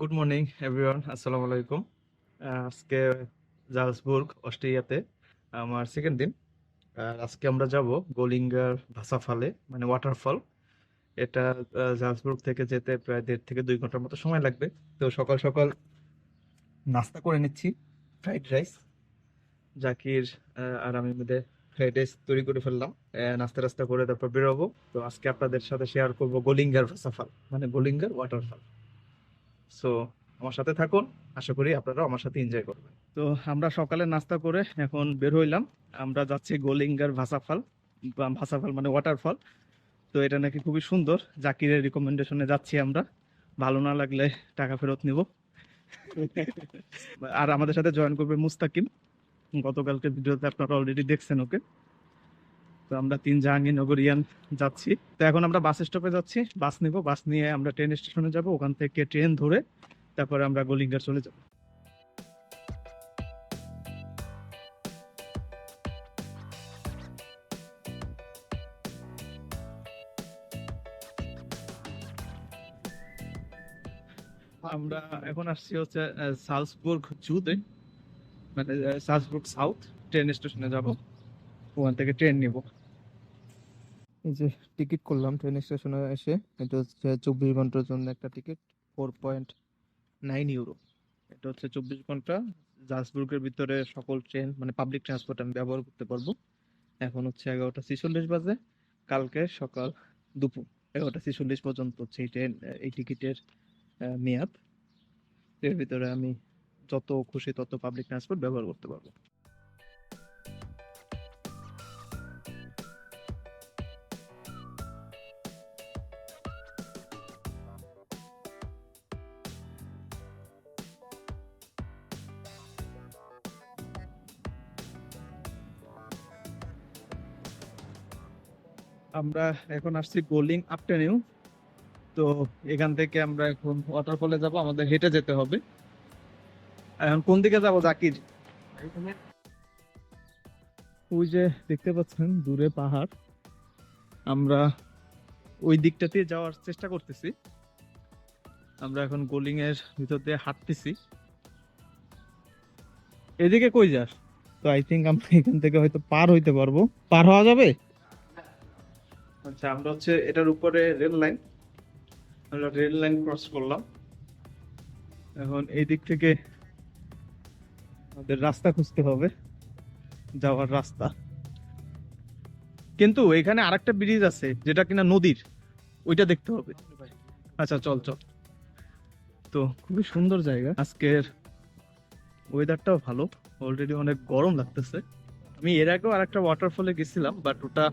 Good morning everyone আসসালামু আলাইকুম আজকে জালসবুর্গ অস্ট্রেলিয়াতে আমার সেকেন্ড দিন। আর আজকে আমরা যাব গোলিঙ্গার ভাসাফালে মানে ওয়াটারফল এটা আহ, জালসবুর্গ থেকে যেতে প্রায় দেড় থেকে দুই ঘণ্টার মতো সময় লাগবে। তো সকাল সকাল নাস্তা করে নিচ্ছি ফ্রাইড রাইস জাকির আর আমি মধ্যে ফ্রাইড রাইস তৈরি করে ফেললাম। নাস্তা টাস্তা করে তারপর বেরোবো। তো আজকে আপনাদের সাথে শেয়ার করব গোলিঙ্গার ভাসাফাল মানে গোলিঙ্গার ওয়াটারফল সো আমার সাথে থাকুন। আশা করি আপনারাও আমার সাথে এনজয় করবেন। তো আমরা সকালে নাস্তা করে এখন বের হইলাম। আমরা যাচ্ছি গোলিঙ্গার ভাসাফল ভাসাফল মানে ওয়াটারফল তো এটা নাকি খুবই সুন্দর। জাকিরের রিকমেন্ডেশনে যাচ্ছি আমরা। ভালো না লাগলে টাকা ফেরত নিব। আর আমাদের সাথে জয়েন করবে মুস্তাকিম। গতকালকে ভিডিওতে আপনারা অলরেডি দেখছেন ওকে। তো আমরা তিন জাহাঙ্গীরনগরিয়ান যাচ্ছি। তো এখন আমরা বাস স্টপে যাচ্ছি। বাস নিব। বাস নিয়ে আমরা ট্রেন স্টেশনে যাব। ওখান থেকে ট্রেন ধরে তারপরে আমরা গোলিঙ্গার চলে যাব। আমরা এখন আসছি হচ্ছে সালসবুর্গ জুতে। মানে সালসবুর্গ সাউথ ট্রেন স্টেশনে যাব। ওখান থেকে ট্রেন নিব। এই যে টিকিট করলাম ট্রেন স্টেশনে এসে, এটা হচ্ছে চব্বিশ ঘণ্টার জন্য একটা ticket four point nine euro এটা হচ্ছে চব্বিশ ঘণ্টা জালসবুর্গের ভিতরে সকল ট্রেন মানে পাবলিক ট্রান্সপোর্ট আমি ব্যবহার করতে পারব। এখন হচ্ছে এগারোটা ছেচল্লিশ বাজে, কালকে সকাল দুপুর এগারোটা ছেচল্লিশ পর্যন্ত হচ্ছে এই ট্রেন এই টিকিটের মেয়াদ। এর ভিতরে আমি যত খুশি তত পাবলিক ট্রান্সপোর্ট ব্যবহার করতে পারব। আমরা এখন আসছি গোলিং আফটারনিউ তো এখান থেকে আমরা এখন ওয়াটারফলে যাব, আমাদের হেঁটে যেতে হবে। এখন কোন দিকে যাব, জাকির? ওই যে দেখতে পাচ্ছেন, দূরে পাহাড়। আমরা ওই দিকটাতে যাওয়ার চেষ্টা করতেছি। আমরা এখন গোলিং এর ভিতর দিয়ে হাঁটতেছি। এদিকে কই যাস? তো আই থিঙ্ক আমরা এখান থেকে হয়তো পার হইতে পারব। পার হওয়া যাবে? আচ্ছা আমরা হচ্ছে এটার উপরে রেল লাইন আমরা রেল লাইন ক্রস করলাম। এখন এই দিক থেকে আমাদের রাস্তা খুঁজতে হবে, যাওয়ার রাস্তা। কিন্তু এখানে আরেকটা ব্রিজ আছে, যেটা কিনা নদীর, ওইটা দেখতে হবে। আচ্ছা চল চল। তো খুবই সুন্দর জায়গা। আজকের ওয়েদারটাও ভালো অলরেডি অনেক গরম লাগতেছে। আমি এর আগেও আরেকটা ওয়াটারফলে গেছিলাম বাট ওটা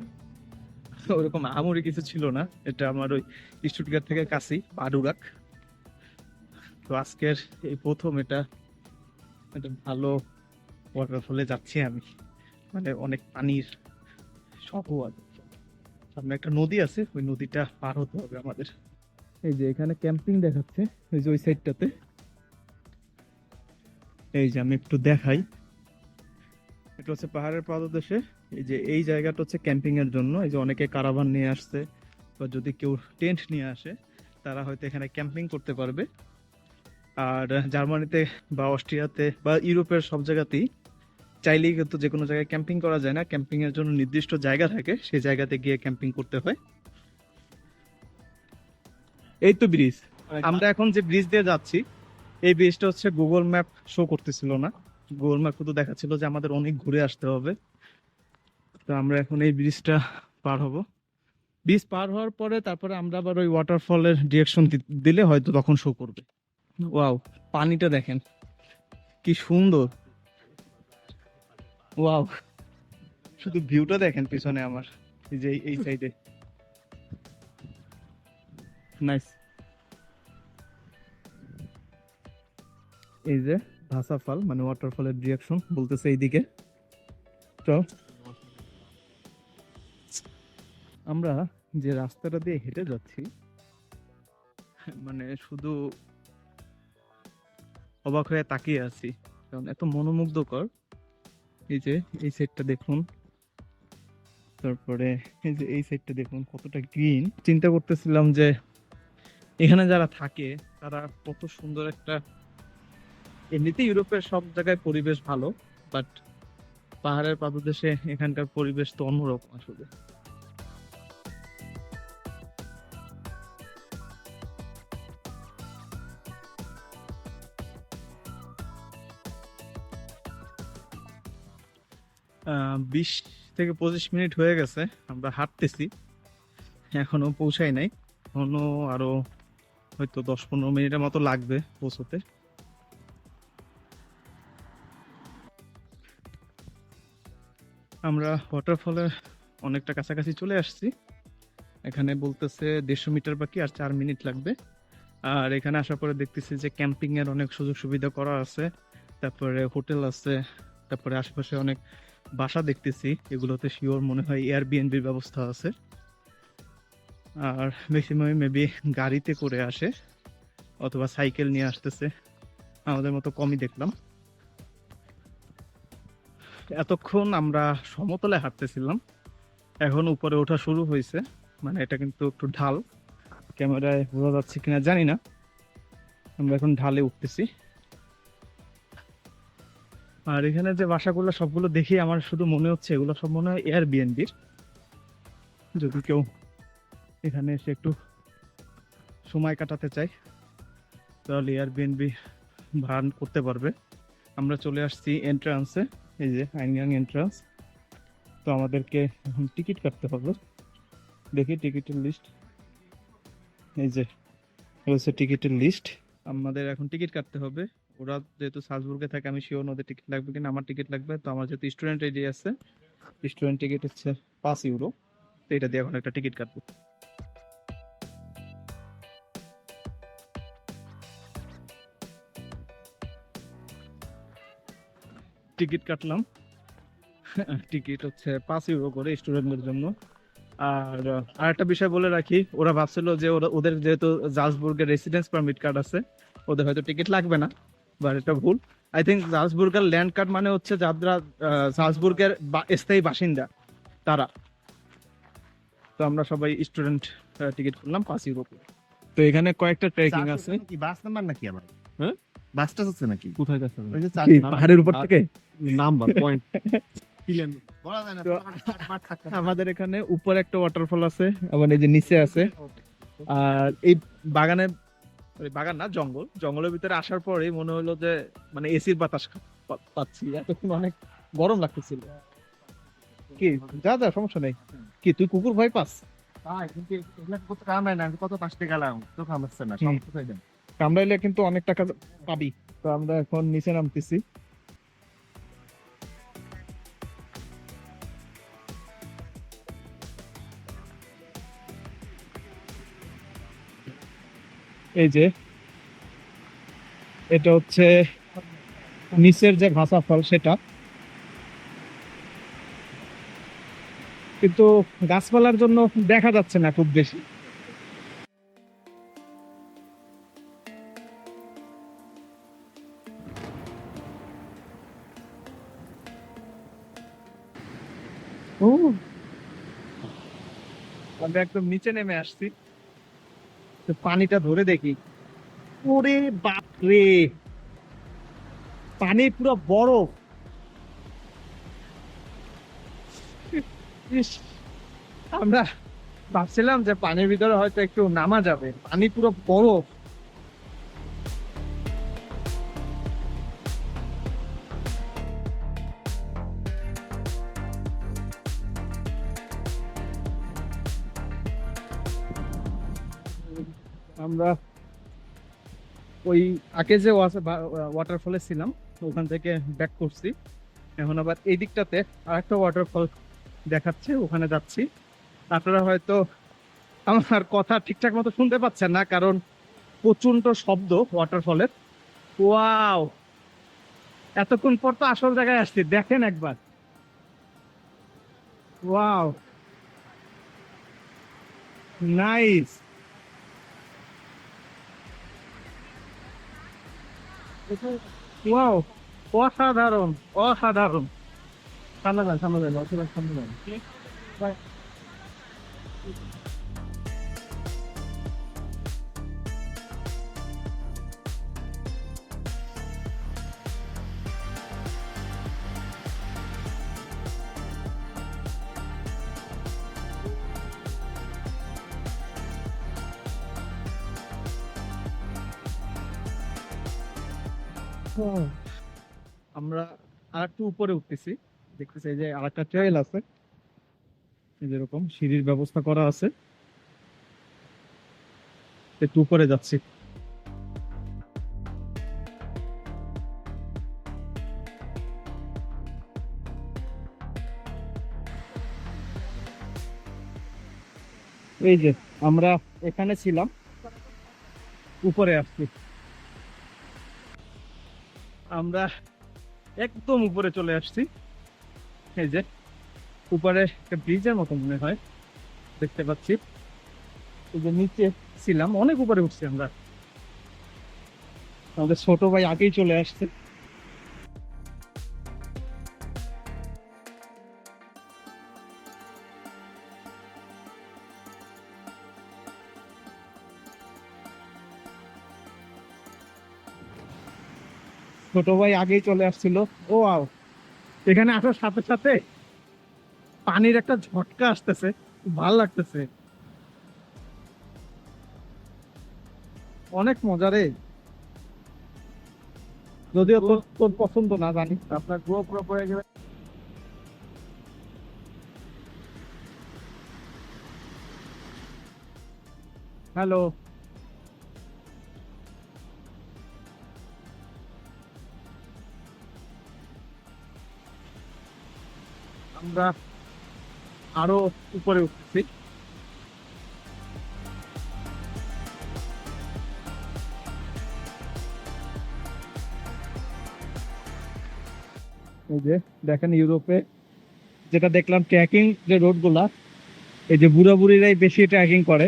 ওরকম আমরি কিছু ছিল না। এটা আমার ওই স্টুটগার্ট থেকে কাছেই বাডুরাক তো আজকের এই প্রথম এটা একটা ভালো ওয়াটারফলে যাচ্ছি আমি। মানে অনেক পানির সব সামনে একটা নদী আছে, ওই নদীটা পার হতে হবে আমাদের। এই যে এখানে ক্যাম্পিং দেখাচ্ছে, এই যে ওই সাইডটাতে। এই যে আমি একটু দেখাই। এটা হচ্ছে পাহাড়ের পাদদেশে। এই যে এই জায়গাটা হচ্ছে ক্যাম্পিং এর জন্য এই যে অনেকে কারাভান নিয়ে আসছে বা যদি কেউ টেন্ট নিয়ে আসে তারা হয়তো এখানে ক্যাম্পিং করতে পারবে। আর জার্মানিতে বা অস্ট্রিয়াতে বা ইউরোপের সব জায়গাতেই চাইলেই কিন্তু যে কোনো জায়গায় ক্যাম্পিং করা যায় না। ক্যাম্পিং এর জন্য নির্দিষ্ট জায়গা থাকে সেই জায়গাতে গিয়ে ক্যাম্পিং করতে হয়। এই তো ব্রিজ আমরা এখন যে ব্রিজ দিয়ে যাচ্ছি এই ব্রিজটা হচ্ছে গুগল ম্যাপ শো করতেছিল না। গুগল ম্যাপ শুধু দেখাচ্ছিল যে আমাদের অনেক ঘুরে আসতে হবে। তো আমরা এখন এই ব্রিজটা পার হব। ব্রিজ পার হওয়ার পরে তারপরে আমরা আবার ওই ওয়াটারফলের ডিরেকশন দিলে হয়তো তখন শো করবে। ওয়াও পানিটা দেখেন, কি সুন্দর। ওয়াও শুধু ভিউটা দেখেন পিছনে আমার, এই যে এই- সাইডে নাইস এই যে ভাসাফল মানে ওয়াটারফলের ডিরেকশন বলতেছে এইদিকে। চল আমরা যে রাস্তাটা দিয়ে হেঁটে যাচ্ছি মানে শুধু অবাক হয়ে তাকিয়ে আছি, কারণ এত মনোমুগ্ধকর। এই যে, এই সাইডটা দেখুন, তারপরে এই যে, এই সাইডটা দেখুন, কতটা গ্রিন চিন্তা করতেছিলাম যে, এখানে যারা থাকে, তারা কত সুন্দর একটা এমনিতে ইউরোপের সব জায়গায় পরিবেশ ভালো বাট পাহাড়ের পাদদেশে এখানকার পরিবেশ তো অন্যরকম আসলে। বিশ থেকে পঁচিশ মিনিট হয়ে গেছে, আমরা হাঁটতেছি। এখনও পৌঁছাই নাই এখনও আরও হয়তো দশ পনেরো মিনিটের মতো লাগবে পৌঁছতে। আমরা ওয়াটারফলের অনেকটা কাছাকাছি চলে আসছি। এখানে বলতেছে দেড়শো মিটার বাকি আর চার মিনিট লাগবে। আর এখানে আসার পরে দেখতেছি যে ক্যাম্পিং এর অনেক সুযোগ সুবিধা করা আছে। তারপরে হোটেল আছে, তারপরে আশেপাশে অনেক বাসা দেখতেছি, এগুলোতে শিওর মনে হয় এয়ারবিএনবির ব্যবস্থা আছে। আর ম্যাক্সিমাম মেবি গাড়িতে করে আসে, অথবা সাইকেল নিয়ে আসতেছে, আমাদের মতো কমই দেখলাম। এতক্ষণ আমরা সমতলে হাঁটতেছিলাম, এখন উপরে ওঠা শুরু হয়েছে মানে এটা কিন্তু একটু ঢাল। ক্যামেরায় বোঝা যাচ্ছে কিনা জানি না, আমরা এখন ঢালে উঠতেছি। আর এখানে যে বাসাগুলো, সবগুলো দেখি আমার শুধু মনে হচ্ছে, এগুলো সব মনে হয় এয়ার বিএনবির যদি কেউ এখানে এসে একটু সময় কাটাতে চাই তাহলে এয়ার বিএনবি ভাড়া করতে পারবে। আমরা চলে আসছি এন্ট্রান্সে এই যে আইনগাং এন্ট্রান্স তো আমাদেরকে এখন টিকিট কাটতে হবে। দেখি টিকিটের লিস্ট এই যে হচ্ছে টিকিটের লিস্ট আমাদের এখন টিকিট কাটতে হবে। ওরা যেহেতু সালজবুর্গে থাকে, আমি শিওর ওদের টিকিট লাগবে কিনা, আমার টিকিট লাগবে। তো আমার যেহেতু স্টুডেন্ট আইডি আছে স্টুডেন্ট টিকিট হচ্ছে পাঁচ ইউরো তো এটা দিয়ে এখন একটা টিকিট কাটবো। টিকিট কাটলাম। টিকিট হচ্ছে পাঁচ ইউরো করে স্টুডেন্টদের জন্য। আর আর একটা বিষয় বলে রাখি, ওরা ভাবছিল যে ওরা, ওদের যেহেতু জালসবুর্গের রেসিডেন্স পারমিট কার্ড আছে, ওদের হয়তো টিকিট লাগবে না। বাট এটা ভুল। আই থিঙ্ক জালসবুর্গের ল্যান্ড কার্ড মানে হচ্ছে যারা বা- স্থায়ী বাসিন্দা তারা। তো আমরা সবাই স্টুডেন্ট টিকিট করলাম পাঁচ ইউরো তো এখানে কয়েকটা ট্রেকিং আছে। কি বাস নাম্বার নাকি আবার? হ্যাঁ? বাসটা হচ্ছে নাকি? কোথায় যাচ্ছে ওই যে চার পাহাড়ের উপর থেকে? Number point. আমাদের এখানে উপরে একটা ওয়াটারফল আছে আবার এই যে নিচে আছে। আর এই বাগানে বাগান না জঙ্গল। জঙ্গলের ভিতরে আসার পরে মনে হলো যে মানে এসির বাতাস পাচ্ছি। এতক্ষণ অনেক গরম লাগতেছিল। কি? যা যা সমস্যা নেই। কি তুই কুকুর ভয় পাস? তাই, কিন্তু এগুলা কত কামড়ায় কত পাশে গেলাম, তো কামড়াচ্ছে না, হুম। সব কামড়াইলে কিন্তু অনেক টাকা পাবি। তো আমরা এখন নিচে নামতেছি। এই যে, এটা হচ্ছে নিচের যে ভাষা ফল সেটা। কিন্তু গাছপালার জন্য দেখা যাচ্ছে না খুব বেশি। ও একদম নিচে নেমে আসছি। পানিটা ধরে দেখি। ওরে বাপরে! পানি পুরো বরফ। আমরা ভাবছিলাম যে পানির ভিতরে হয়তো একটু নামা যাবে। পানি পুরো বরফ। আমরা ওই আগে যে ওয়াটারফলে ছিলাম, ওখান থেকে ব্যাক করছি। এখন আবার এই দিকটাতে আরেকটা ওয়াটারফল দেখাচ্ছে, ওখানে যাচ্ছি। আপনারা হয়তো আমার কথা ঠিকঠাক মতো শুনতে পাচ্ছেন না, কারণ প্রচণ্ড শব্দ ওয়াটারফলের ওয়াও এতক্ষণ পর তো আসল জায়গায় আসছি, দেখেন একবার। ওয়াও নাইস ওয়াও অসাধারণ অসাধারণ। সামনে যান সামনে যান অসুবিধা সামনে যান। আমরা আর একটু উপরে উঠতেছি। দেখতেছি যে আর একটা ট্রেল আছে যেরকম সিঁড়ির ব্যবস্থা করা আছে। একটু উপরে যাচ্ছি। এই যে আমরা এখানে ছিলাম। উপরে আসছি। আমরা একদম উপরে চলে আসছি। এই যে, উপরে একটা ব্রিজের মতো মনে হয়, দেখতে পাচ্ছি। এই যে নিচে ছিলাম, অনেক উপরে উঠছি আমরা। আমাদের ছোট ভাই আগেই চলে আসছে। ছোট ভাই আগেই চলে আসছিল। ও আও। এখানে আসার সাথে সাথে পানির একটা ঝটকা আসতেছে। ভালো লাগতেছে। অনেক মজা রে। যদিও তোর তোর পছন্দ না জানি। আপনার গোপ্রো পরে গেলে। হ্যালো। আমরা আরও উপরে উঠছি। এই যে দেখেন ইউরোপে যেটা দেখলাম ট্রেকিং যে রোডগুলা, এই যে বুড়া বুড়িরাই বেশি ট্রেকিং করে।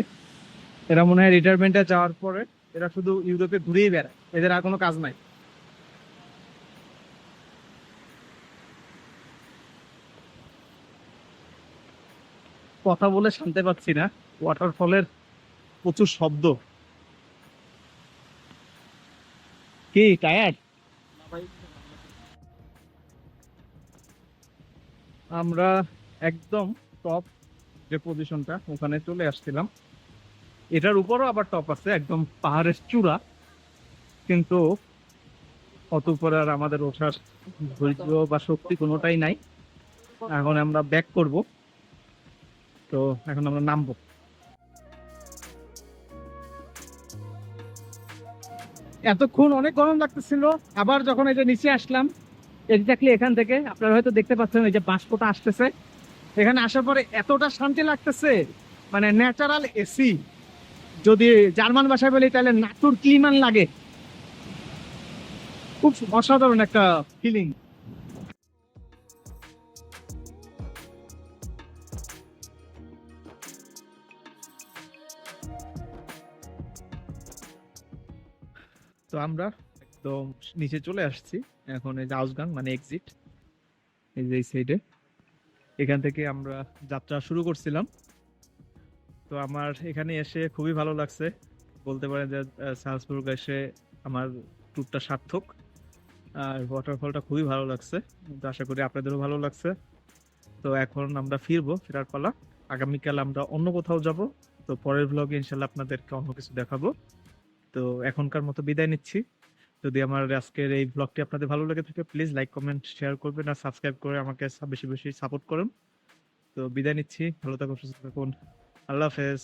এরা মনে হয় রিটায়ারমেন্টে যাওয়ার পরে এরা শুধু ইউরোপে ঘুরেই বেড়ায়। এদের আর কোনো কাজ নাই। কথা বলে শান্তি পাচ্ছি না। ওয়াটারফলের প্রচুর শব্দ। কি টায়ার্ড আমরা একদম টপ যে পজিশনটা ওখানে চলে আসছিলাম। এটার উপরও আবার টপ আছে, একদম পাহাড়ের চূড়া। কিন্তু অত উপরে আর আমাদের ওঠার ধৈর্য বা শক্তি কোনোটাই নাই। এখন আমরা ব্যাক করব। তো এখন আমরা নামবো। এতক্ষণ অনেক গরম লাগতেছিল, আবার যখন এটা নিচে আসলাম এক্স্যাক্টলি এখান থেকে, আপনারা হয়তো দেখতে পাচ্ছেন এই যে বাষ্পটা আসতেছে। এখানে আসার পরে এতটা শান্তি লাগতেছে মানে ন্যাচারাল এসি যদি জার্মান ভাষায় বলি, তাহলে নাটুর ক্লিমান লাগে। খুব অসাধারণ একটা ফিলিং আমরা একদম নিচে চলে আসছি। এখন এই যে আউসগাং মানে এক্সিট এই যে এই সাইডে এখান থেকে আমরা যাত্রা শুরু করছিলাম। তো আমার এখানে এসে খুবই ভালো লাগছে। বলতে পারেন যে সালসবুর্গ এসে আমার ট্যুরটা সার্থক। আর ওয়াটারফলটা খুবই ভালো লাগছে। তো আশা করি আপনাদেরও ভালো লাগছে। তো এখন আমরা ফিরবো, ফেরার পালা। আগামীকাল আমরা অন্য কোথাও যাব। তো পরের ব্লগে ইনশাল্লাহ আপনাদেরকে অন্য কিছু দেখাবো। তো এখনকার মতো বিদায় নিচ্ছি। যদি আমার আজকের এই ব্লগটি আপনাদের ভালো লেগে থাকে প্লিজ লাইক কমেন্ট শেয়ার করবেন আর সাবস্ক্রাইব করে আমাকে বেশি বেশি সাপোর্ট করুন। তো বিদায় নিচ্ছি, ভালো থাকুন, সুস্থ থাকুন। আল্লাহ হাফেজ।